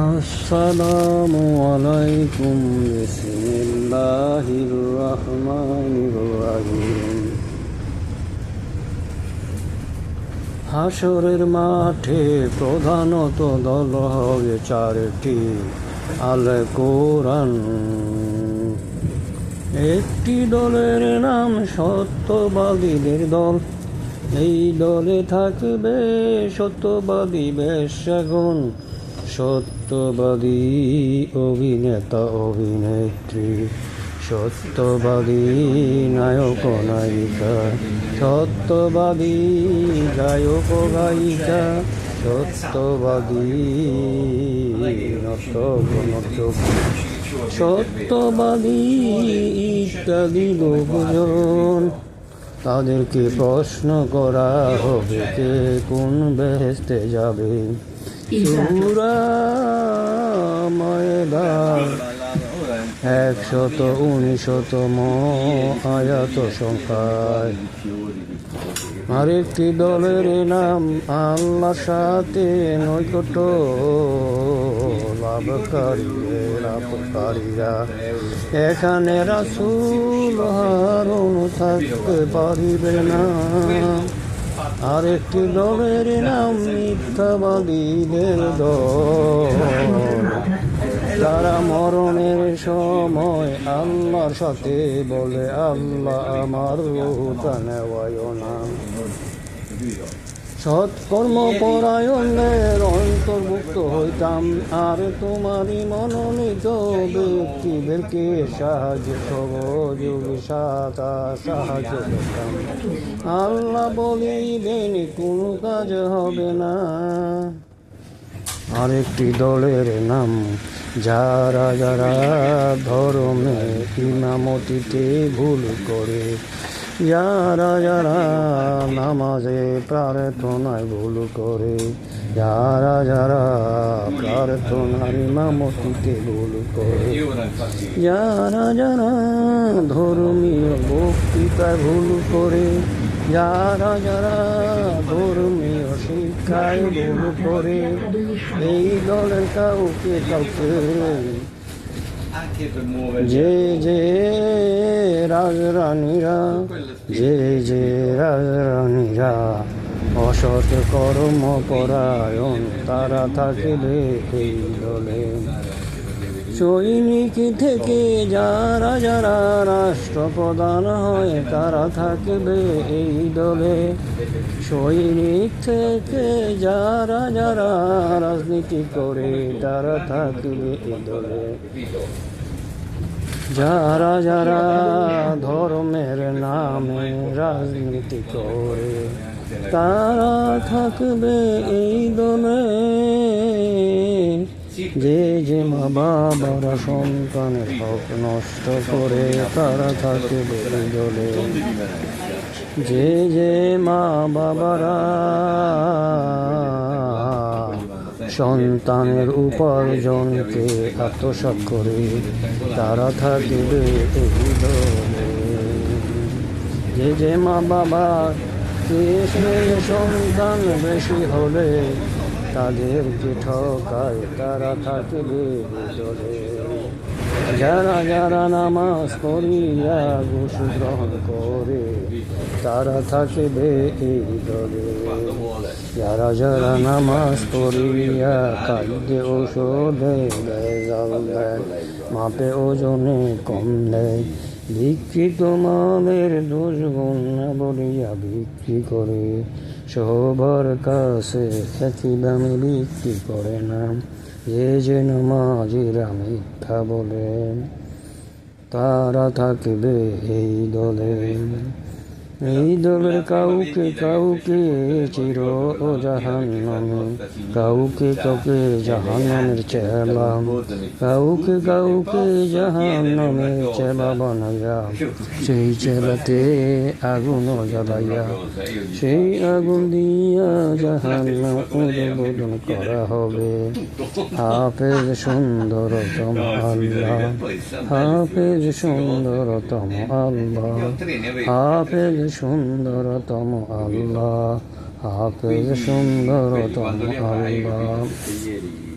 আসসালামু আলাইকুম বিসমিল্লাহির রহমানির রহিম হাসরের মাঠে প্রধানত দল হবে চারটি আল কোরআন একটি দলের নাম সত্যবাদীদের দল। এই দলে থাকবে সত্যবাদী বেশগুন সত্যবাদী অভিনেতা, অভিনেত্রী, সত্যবাদী নায়ক, নায়িকা, সত্যবাদী গায়ক, গায়িকা, সত্যবাদী সত্যবাদী ইত্যাদি লোকজন তাদেরকে প্রশ্ন করা হবে কে কোন বেহেস্তে যাবে। একশত উনিশতম আয়াত সংখ্যায়। আরেকটি দলের নাম আল্লাহর সাথে লাভকারী, লাভকারীরা। এখানে রাসুল হারুন থাকতে পারিবে না। আরেকটি দলের নাম মিথ্যাবাদীদের দল তারা মরণের সময় আল্লাহর সাথে বলে, আল্লাহ আমার সৎকর্ম পরায়ণের অন্তর্ভুক্ত হইতাম আর তোমারই মনোনীত ব্যক্তিদেরকে সাহায্য সহযোগী সাথা সাহায্য করতাম। আল্লাহ বলিবেন কোনো কাজ হবে না। আরেকটি দলের নাম, যারা যারা ধর্মে ইমামতিতে ভুল করে যারা যারা নামাজে প্রার্থনায় ভুল করে যারা যারা প্রার্থনার ইমামতিতে ভুল করে যারা যারা ধর্মীয় বক্তৃতায় ভুল করে যারা যারা ধর্মীয় শিক্ষায় ভুল করে এই দলের কাউকে কাউকে যে যে রাজরানীরা যে যে রাজরানীরা অসৎ কর্ম পরায়ণ তারা থাকিলে এই দলে সৈনিক থেকে যারা যারা রাষ্ট্রপ্রধান হয় তারা থাকবে এই দলে। সৈনিক থেকে যারা যারা রাজনীতি করে তারা থাকবে এই দলে। যারা যারা ধর্মের নামে রাজনীতি করে তারা থাকবে এই দলে। যে যে মা বাবারা সন্তানের হক নষ্ট করে তারা থাকবে দলে যে যে মা বাবারা সন্তানের উপার্জনকে আত্মসাৎ করে তারা থাকবে যে যে মা বাবা সন্তান বেশি হলে তাদেরকে ঠকায়, তারা থাকবে এই দলে যারা যারা নামাজ পড়িয়া ঘুষ গ্রহণ করে, তারা থাকবে এই দলে। যারা যারা নামাজ পড়িয়া খাদ্যে ঔষধে দেয় জাল দেয়, মাপে ওজনে কম দেয় বিক্রি মামের দোষ বলিয়া বিক্রি করে, সবার কাছে একই দামে বিক্রি করে না। যে যে মাঝিরা মিথ্যা বলেন, তারা থাকবে এই দলে। এই দলের কাউকে কাউকে চির ও জাহান কাউকে কাউকে জাহান নামের চেলা কাউকে কাউকে জাহান নামের চেলা বানাইয়া, সেই চেলাতে আগুন জ্বালাইয়া, সেই আগুন দিয়া জাহান নাম উদ্বোধন করা হবে। হাফেজ সুন্দরতম আল্লাহ, হাফেজ সুন্দরতম আল্লাহ, হাফেজ সুন্দরতম আল্লাহ হাফেজ সুন্দরতম আল্লাহ।